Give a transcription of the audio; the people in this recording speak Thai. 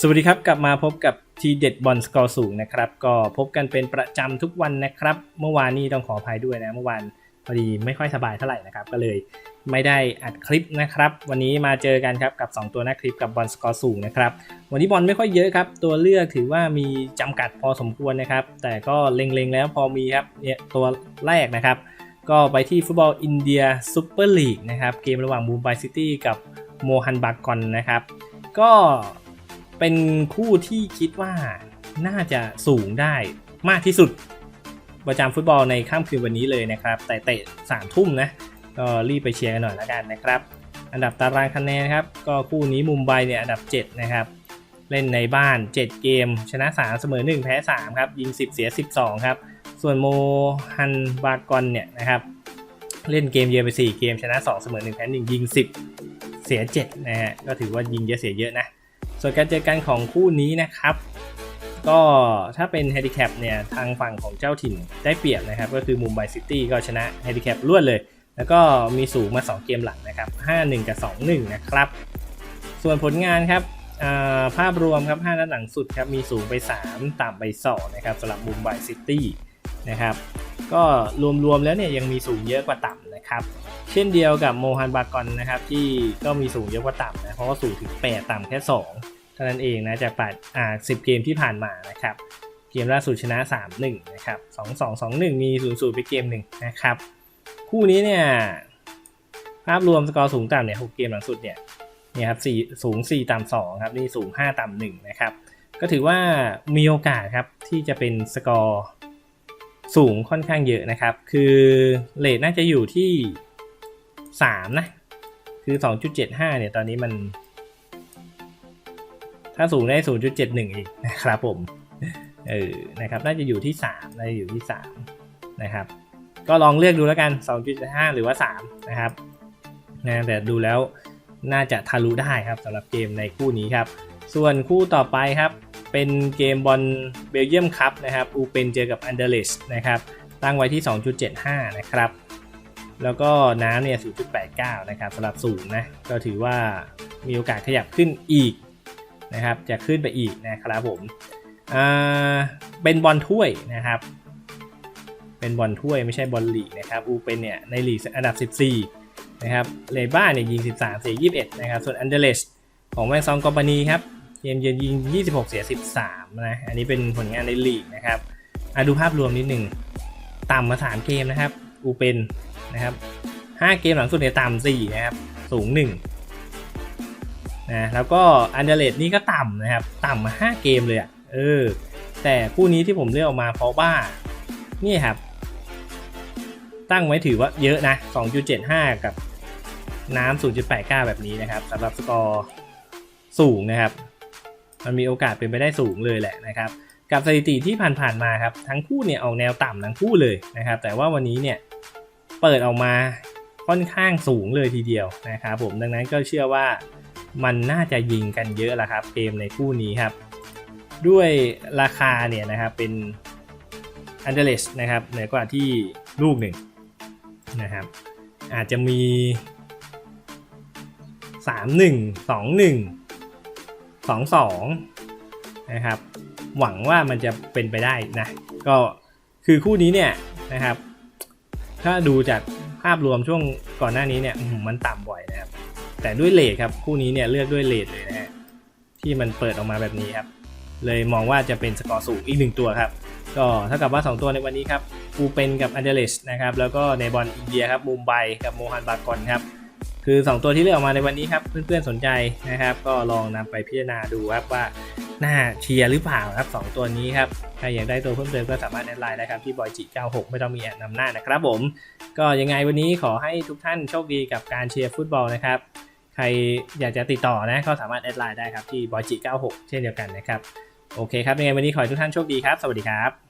สวัสดีครับ กลับมาพบกับทีเด็ดบอลสกอร์สูงนะครับ ก็พบกันเป็นประจำทุกวันนะครับ เมื่อวานนี้ต้องขออภัยด้วยนะ เมื่อวานพอดีไม่ค่อยสบายเท่าไหร่นะครับ ก็เลยไม่ได้อัดคลิปนะครับ วันนี้มาเจอกันครับกับ 2 ตัวหน้าคลิปกับบอลสกอร์สูงนะครับ วันนี้บอลไม่ค่อยเยอะครับ ตัวเลือกถือว่ามีจำกัดพอสมควรนะครับ แต่ก็เล็งๆแล้วพอมีครับเนี่ยตัวแรกนะครับ ก็ไปที่ฟุตบอลอินเดียซูเปอร์ลีกนะครับ เกมระหว่างมูมไบซิตี้กับโมฮันบากอนนะครับ ก็ เป็นคู่ที่คิดว่าน่าจะสูงได้มากที่สุด ประจำฟุตบอลในค่ำคืนวันนี้เลยนะครับ แต่เตะสามทุ่มนะก็รีบไปเชียร์กันหน่อยแล้วกันนะครับ อันดับตารางคะแนนครับก็คู่นี้มุมไบเนี่ยอันดับ 7 นะครับ เล่นในบ้าน 7 เกม ชนะ 3 เสมอ 1 แพ้ 3 ครับ ยิง 10 เสีย 12 ครับ ส่วนโมฮันบากอนเนี่ยนะครับ เล่นเกมเยือนไป 4 เกม ชนะ 2 เสมอ 1 แพ้ 1 ยิง 10 เสีย 7 นะฮะก็ถือว่ายิงเยอะเสียเยอะนะ ส่วนการเจอกันของคู่นี้นะครับ ก็ถ้าเป็นเฮดิแคปเนี่ยทางฝั่งของเจ้าถิ่นได้เปรียบนะครับ ก็คือมุมไบซิตี้ก็ชนะเฮดิแคปรวดเลย แล้วก็มีสูงมา 2 เกมหลังนะครับ 5-1 กับ 2-1 นะครับ ส่วนผลงานครับาภาพรวมครับ 5 นัดหลังสุดครับ มีสูงไป 3 ต่ำไป2นะครับสำหรับมุมไบซิตี้นะครับก็รวมๆแล้วเนี่ยยังมีสูงเยอะกว่าต่ำนะครับ เช่นเดียวกับโมฮันบากอนนะครับที่ก็มีสูงเยอะกว่าต่ำนะเพราะว่าสูงถึง 8 ต่ำแค่ 2 เท่านั้นเองนะจาก8อ่า10เกมที่ผ่านมานะครับเกมล่าสุดชนะ 3-1 นะครับ 2-2 2-1 มี 0 0 ไปเกมหนึ่งนะครับ คู่นี้เนี่ยภาพรวมสกอร์สูงต่ำเนี่ย 6 เกมหลังสุดเนี่ยเนี่ยครับ4สูง 4 ต่ำ2ครับ นี่สูง 5 ต่ำ1นะครับ ก็ถือว่ามีโอกาสครับ ที่จะเป็นสกอร์สูงค่อนข้างเยอะนะครับ คือเลทน่าจะอยู่ที่ 3 นะ คือ 2.75 เนี่ย ตอนนี้มัน ถ้าสูงได้ 0.71 อีกนะครับผม เออ นะครับ น่าจะอยู่ที่3น่าจะอยู่ที่3นะครับ ก็ลองเลือกดูแล้วกัน 2.5 หรือว่า 3 นะครับ นะ แต่ดูแล้วน่าจะทะลุได้ครับสำหรับเกมในคู่นี้ครับ ส่วนคู่ต่อไปครับ เป็นเกมบอลเบลเยียมคัพนะครับ อูเป็นเจอกับอันเดอร์เลสนะครับ ตั้งไว้ที่ 2.75 นะครับ แล้วก็น้ำเนี่ย 0.89 นะครับสำหรับสูงนะ ก็ถือว่ามีโอกาสขยับขึ้นอีก นะครับจะขึ้นไปอีกนะครับผมอ่าเป็นบอลถ้วยนะครับ เป็นบอลถ้วยไม่ใช่บอลลีกนะครับอูเป็นเนี่ยในลีกอันดับ 14 นะครับเลบ้าเนี่ยยิง 13 เสีย 21 นะครับ ส่วนอันเดเลสของแมงซองกอมปานีครับเกมเยือนยิง 26 เสีย 13 นะ อันนี้เป็นผลงานในลีกนะครับอดูภาพรวมนิดหนึ่งต่ำมา 3 เกมนะครับอูเป็นนะครับ 5 เกมหลังสุดเนี่ยต่ำ4นะครับสูง 1 นะแล้วก็อันเดเลสนี่ก็ต่ำนะครับ ต่ำมา 5 เกมเลยอะ่ะเออแต่คู่นี้ที่ผมเลือกออกมาเพราะว่านี่ครับ ตั้งไว้ถือว่าเยอะนะ 2.75 กับน้ำ0.89 แบบนี้นะครับสำหรับสกอร์สูงนะครับ มันมีโอกาสเป็นไปได้สูงเลยแหละนะครับ กับสถิติที่ผ่านๆมาครับ ทั้งคู่เนี่ยออกแนวต่ำทั้งคู่เลยนะครับ แต่ว่าวันนี้เนี่ยเปิดออกมาค่อนข้างสูงเลยทีเดียวนะครับผมดังนั้นก็เชื่อว่า มันน่าจะยิงกันเยอะละครับเกมในคู่นี้ครับ ด้วยราคาเนี่ยนะครับเป็นอันเดเลสนะครับเหนือกว่าที่ลูกหนึ่งนะครับ อาจจะมี 3 1 2 1 2 2 นะครับ หวังว่ามันจะเป็นไปได้นะ ก็คือคู่นี้เนี่ยนะครับ ถ้าดูจากภาพรวมช่วงก่อนหน้านี้เนี่ยมันต่ำบ่อยนะครับ แต่ด้วยเลทครับคู่นี้เนี่ยเลือกด้วยเลทเลยนะฮะที่มันเปิดออกมาแบบนี้ครับ เลยมองว่าจะเป็นสกอร์สูงอีกหนึ่งตัวครับ ก็เท่ากับว่า 2 ตัวในวันนี้ครับกูเป็นกับอันเดเลสนะครับแล้วก็ในบอลอินเดียครับมุมไบกับโมฮันบากอนครับคือ 2 ตัวที่เลือกออกมาในวันนี้ครับเพื่อนๆสนใจนะครับ ก็ลองนำไปพิจารณาดูครับว่าน่าเชียร์หรือเปล่าครับ 2 ตัวนี้ครับใครอยากได้ตัวเพิ่มเติมก็สามารถแอดไลน์ได้ครับที่บอยจิ96 ไม่ต้องมีแอดนำหน้านะครับผม ก็ยังไงวันนี้ขอให้ทุกท่านโชคดีกับการเชียร์ฟุตบอลนะครับ ใครอยากจะติดต่อนะก็สามารถแอดไลน์ได้ครับที่บอยจิ96เช่นเดียวกันนะครับ โอเคครับยังไงวันนี้ขอให้ทุกท่านโชคดีครับ สวัสดีครับ